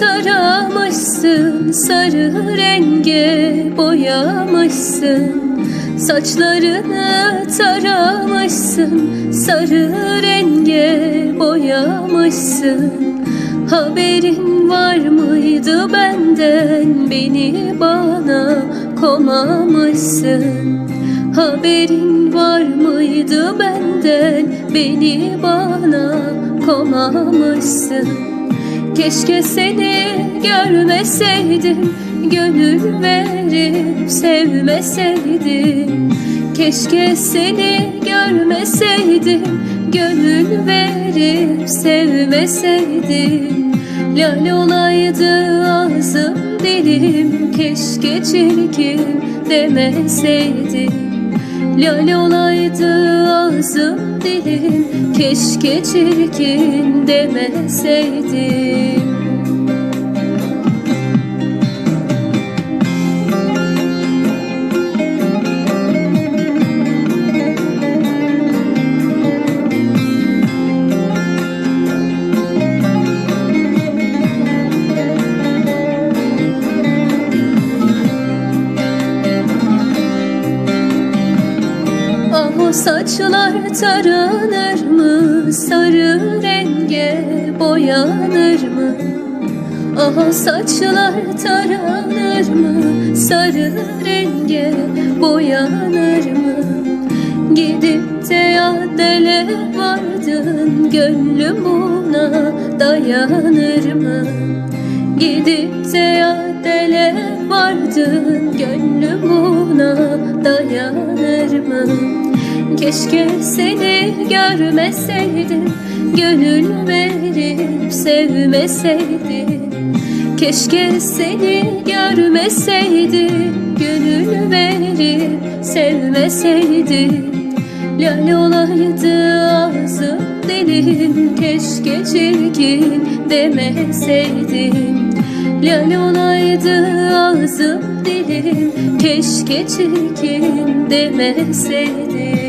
taramışsın Sarı renge boyamışsın. Saçlarını taramışsın Sarı renge boyamışsın. Haberin var mıydı benden? Beni bana komamışsın Haberin var mıydı benden? Beni bana komamışsın Keşke seni görmeseydim Gönül verip sevmeseydim. Keşke seni görmeseydim Gönül verip sevmeseydim. Lal olaydı ağzım dilim Keşke çirkin demeseydim. Lal olaydı ağzım Keşke çirkin demeseydim saçlar taranır mı? Sarı renge boyanır mı? Ah o saçlar taranır mı? Sarı renge boyanır mı? Gidip de yadele vardın Gönlüm buna dayanır mı? Gidip de yadele vardın Gönlüm buna dayanır mı? Keşke seni görmeseydim Gönül verip sevmeseydim. Keşke seni görmeseydim Gönül verip sevmeseydim. Lal olaydı ağzım dilim Keşke çirkin demeseydim. Lal olaydı ağzım dilim Keşke çirkin demeseydim